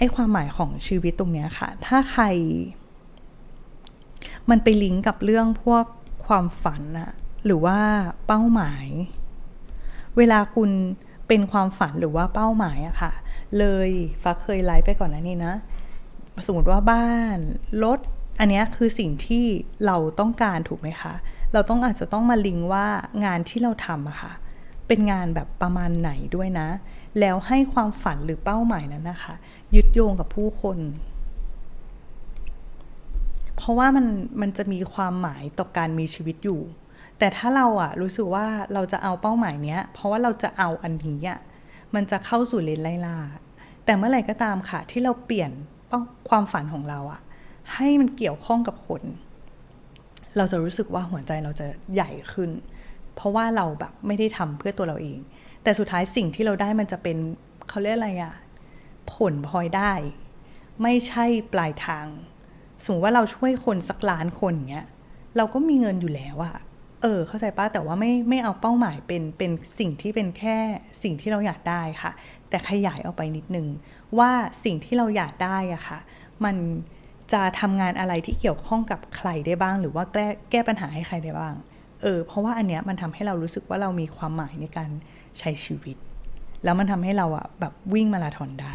ไอ้ความหมายของชีวิตตรงเนี้ยค่ะ ถ้าใคร มันไปลิงก์กับเรื่องพวกความฝันอะหรือว่าเป้าหมาย เวลาคุณเป็นความฝันหรือว่าเป้าหมายอะค่ะ เลยฟ้าเคยไลฟ์ไปก่อนหนะนี่นะ สมมติว่าบ้านรถอันนี้คือสิ่งที่เราต้องการถูกไหมคะ เราต้องอาจจะต้องมาลิงก์ว่างานที่เราทำอะค่ะ เป็นงานแบบประมาณไหนด้วยนะ แล้วให้ความฝันหรือเป้าหมายนั้นนะคะ ยึดโยงกับผู้คน เพราะว่ามันมันจะมีความหมายต่อการมีชีวิตอยู่ แต่ถ้าเราอะรู้สึกว่าเราจะเอาเป้าหมายเนี้ย เพราะว่าเราจะเอาอันนี้อะมันจะเข้าสู่เลนไล่ล่าแต่เมื่อไหร่ก็ตามค่ะ ที่เราเปลี่ยนเป้าความฝันของเราอะให้มันเกี่ยวข้องกับคน เราจะรู้สึกว่าหัวใจเราจะใหญ่ขึ้น เพราะว่าเราแบบไม่ได้ทำเพื่อตัวเราเอง แต่สุดท้ายสิ่งที่เราได้มันจะเป็นเขาเรียกอะไรอะผลพลอยได้ ไม่ใช่ปลายทาง สมมติว่าเราช่วยคนสักล้านคนอย่างเงี้ยเราก็มีเงินอยู่แล้วอะเออ เข้าใจป้ะแต่ว่าไม่ไม่เอาเป้าหมายเป็นเป็นสิ่งที่เป็นแค่สิ่งที่เราอยากได้ค่ะ แต่ขยายออกไปนิดนึง ว่าสิ่งที่เราอยากได้อะค่ะ มันจะทำงานอะไรที่เกี่ยวข้องกับใครได้บ้าง หรือว่าแก้แก้ปัญหาให้ใครได้บ้าง เออเพราะว่าอันเนี้ยมันทำให้เรารู้สึกว่าเรามีความหมายในการใช้ชีวิต แล้วมันทำให้เราอะแบบวิ่งมาราธอนได้